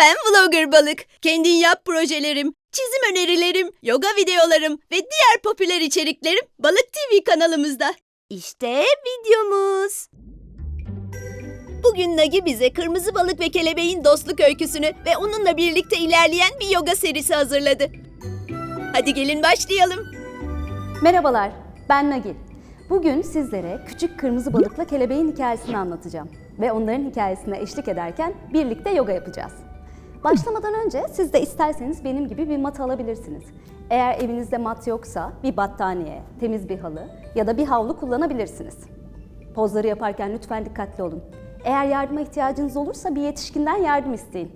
Ben Vlogger Balık. Kendin yap projelerim, çizim önerilerim, yoga videolarım ve diğer popüler içeriklerim Balık TV kanalımızda. İşte videomuz. Bugün Nagi bize kırmızı balık ve kelebeğin dostluk öyküsünü ve onunla birlikte ilerleyen bir yoga serisi hazırladı. Hadi gelin başlayalım. Merhabalar, ben Nagil. Bugün sizlere küçük kırmızı balıkla kelebeğin hikayesini anlatacağım. Ve onların hikayesine eşlik ederken birlikte yoga yapacağız. Başlamadan önce siz de isterseniz benim gibi bir mat alabilirsiniz. Eğer evinizde mat yoksa bir battaniye, temiz bir halı ya da bir havlu kullanabilirsiniz. Pozları yaparken lütfen dikkatli olun. Eğer yardıma ihtiyacınız olursa bir yetişkinden yardım isteyin.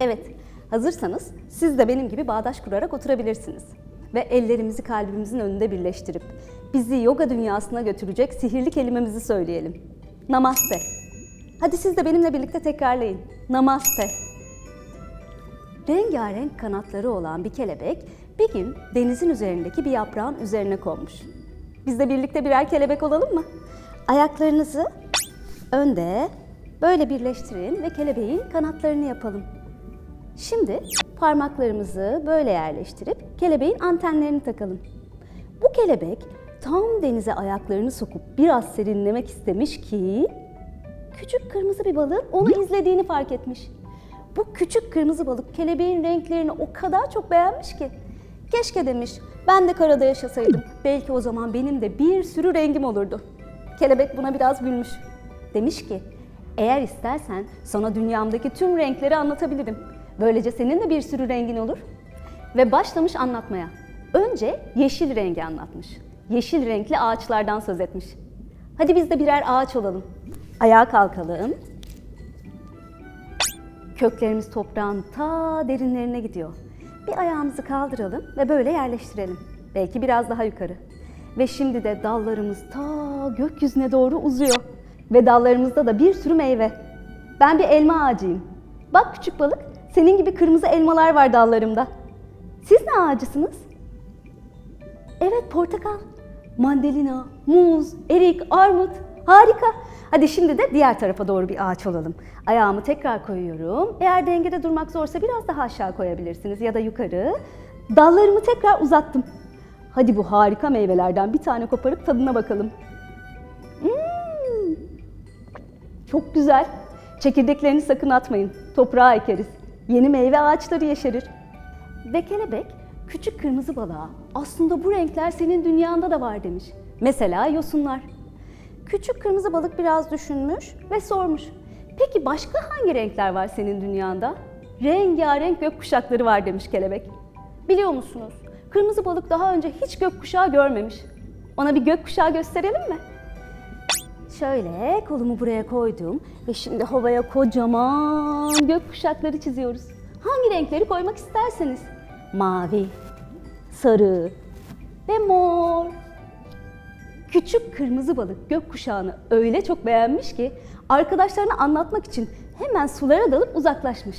Evet, hazırsanız siz de benim gibi bağdaş kurarak oturabilirsiniz. Ve ellerimizi kalbimizin önünde birleştirip bizi yoga dünyasına götürecek sihirli kelimemizi söyleyelim. Namaste. Hadi siz de benimle birlikte tekrarlayın. Namaste. Rengarenk kanatları olan bir kelebek bir gün denizin üzerindeki bir yaprağın üzerine konmuş. Biz de birlikte birer kelebek olalım mı? Ayaklarınızı önde böyle birleştirin ve kelebeğin kanatlarını yapalım. Şimdi parmaklarımızı böyle yerleştirip kelebeğin antenlerini takalım. Bu kelebek tam denize ayaklarını sokup biraz serinlemek istemiş ki küçük kırmızı bir balığın onu izlediğini fark etmiş. Bu küçük kırmızı balık kelebeğin renklerini o kadar çok beğenmiş ki. Keşke demiş ben de karada yaşasaydım. Belki o zaman benim de bir sürü rengim olurdu. Kelebek buna biraz gülmüş. Demiş ki eğer istersen sana dünyamdaki tüm renkleri anlatabilirim. Böylece senin de bir sürü rengin olur. Ve başlamış anlatmaya. Önce yeşil rengi anlatmış. Yeşil renkli ağaçlardan söz etmiş. Hadi biz de birer ağaç olalım. Ayağa kalkalım. Köklerimiz toprağın ta derinlerine gidiyor. Bir ayağımızı kaldıralım ve böyle yerleştirelim. Belki biraz daha yukarı. Ve şimdi de dallarımız ta gökyüzüne doğru uzuyor. Ve dallarımızda da bir sürü meyve. Ben bir elma ağacıyım. Bak küçük balık, senin gibi kırmızı elmalar var dallarımda. Siz ne ağacısınız? Evet portakal, mandalina, muz, erik, armut. Harika. Hadi şimdi de diğer tarafa doğru bir ağaç olalım. Ayağımı tekrar koyuyorum. Eğer dengede durmak zorsa biraz daha aşağı koyabilirsiniz ya da yukarı. Dallarımı tekrar uzattım. Hadi bu harika meyvelerden bir tane koparıp tadına bakalım. Hmm, çok güzel. Çekirdeklerini sakın atmayın. Toprağa ekeriz. Yeni meyve ağaçları yeşerir. Ve kelebek küçük kırmızı balığa aslında bu renkler senin dünyanda da var demiş. Mesela yosunlar. Küçük kırmızı balık biraz düşünmüş ve sormuş. Peki başka hangi renkler var senin dünyanda? Rengarenk gökkuşakları var demiş kelebek. Biliyor musunuz? Kırmızı balık daha önce hiç gökkuşağı görmemiş. Ona bir gökkuşağı gösterelim mi? Şöyle kolumu buraya koydum ve şimdi havaya kocaman gökkuşakları çiziyoruz. Hangi renkleri koymak isterseniz. Mavi, sarı ve mor. Küçük kırmızı balık gökkuşağını öyle çok beğenmiş ki arkadaşlarına anlatmak için hemen sulara dalıp uzaklaşmış.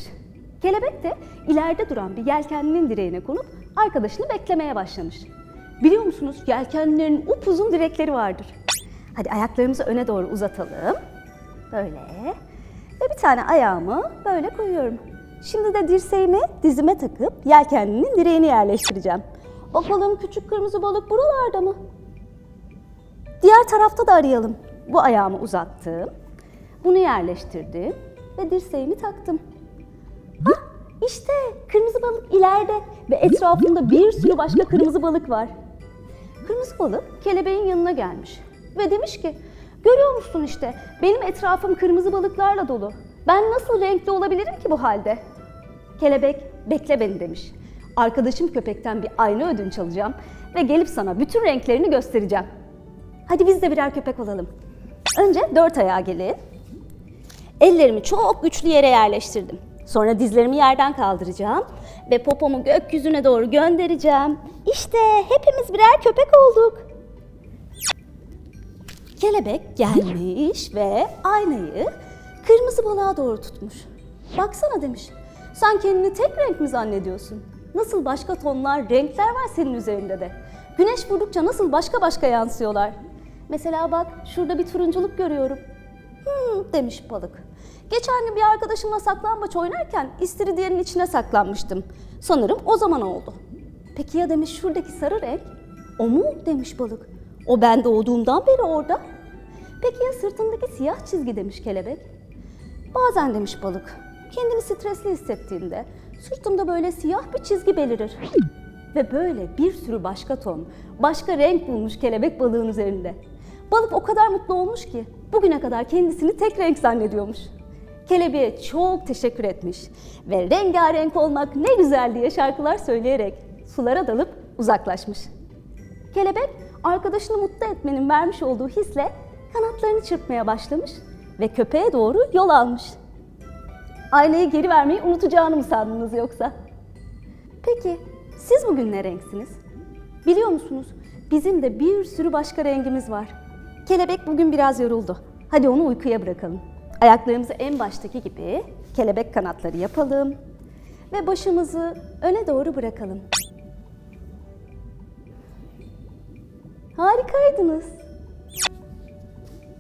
Kelebek de ileride duran bir yelkenlinin direğine konup arkadaşını beklemeye başlamış. Biliyor musunuz yelkenlilerin upuzun direkleri vardır. Hadi ayaklarımızı öne doğru uzatalım. Böyle. Ve bir tane ayağımı böyle koyuyorum. Şimdi de dirseğimi dizime takıp yelkenlinin direğini yerleştireceğim. Bakalım küçük kırmızı balık buralarda mı? Diğer tarafta da arayalım. Bu ayağımı uzattım. Bunu yerleştirdim ve dirseğimi taktım. Hah işte kırmızı balık ileride ve etrafında bir sürü başka kırmızı balık var. Kırmızı balık kelebeğin yanına gelmiş ve demiş ki görüyor musun işte benim etrafım kırmızı balıklarla dolu. Ben nasıl renkli olabilirim ki bu halde? Kelebek bekle beni demiş. Arkadaşım köpekten bir ayna ödünç alacağım ve gelip sana bütün renklerini göstereceğim. Hadi biz de birer köpek olalım. Önce dört ayağa gelin. Ellerimi çok güçlü yere yerleştirdim. Sonra dizlerimi yerden kaldıracağım ve popomu gökyüzüne doğru göndereceğim. İşte hepimiz birer köpek olduk. Kelebek gelmiş ve aynayı kırmızı balığa doğru tutmuş. Baksana demiş. Sen kendini tek renk mi zannediyorsun? Nasıl başka tonlar, renkler var senin üzerinde de. Güneş vurdukça nasıl başka başka yansıyorlar. Mesela bak şurada bir turunculuk görüyorum. Hmm demiş balık. Geçen gün bir arkadaşımla saklambaç oynarken istiridyenin içine saklanmıştım. Sanırım o zaman oldu. Peki ya demiş şuradaki sarı renk? O mu demiş balık. O ben doğduğumdan beri orada. Peki ya sırtındaki siyah çizgi demiş kelebek. Bazen demiş balık. Kendimi stresli hissettiğimde sırtımda böyle siyah bir çizgi belirir. Ve böyle bir sürü başka ton, başka renk bulmuş kelebek balığın üzerinde. Balık o kadar mutlu olmuş ki bugüne kadar kendisini tek renk zannediyormuş. Kelebeğe çok teşekkür etmiş ve rengarenk olmak ne güzel diye şarkılar söyleyerek sulara dalıp uzaklaşmış. Kelebek arkadaşını mutlu etmenin vermiş olduğu hisle kanatlarını çırpmaya başlamış ve köpeğe doğru yol almış. Aynayı geri vermeyi unutacağını mı sandınız yoksa? Peki siz bugün ne renksiniz? Biliyor musunuz? Bizim de bir sürü başka rengimiz var. Kelebek bugün biraz yoruldu. Hadi onu uykuya bırakalım. Ayaklarımızı en baştaki gibi kelebek kanatları yapalım ve başımızı öne doğru bırakalım. Harikaydınız.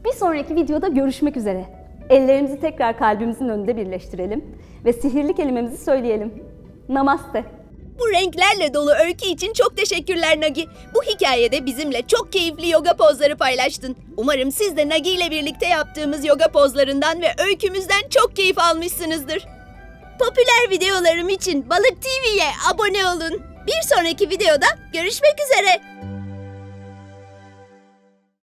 Bir sonraki videoda görüşmek üzere. Ellerimizi tekrar kalbimizin önünde birleştirelim ve sihirli kelimemizi söyleyelim. Namaste. Bu renklerle dolu öykü için çok teşekkürler Nagi. Bu hikayede bizimle çok keyifli yoga pozları paylaştın. Umarım siz de Nagi ile birlikte yaptığımız yoga pozlarından ve öykümüzden çok keyif almışsınızdır. Popüler videolarım için Balık TV'ye abone olun. Bir sonraki videoda görüşmek üzere.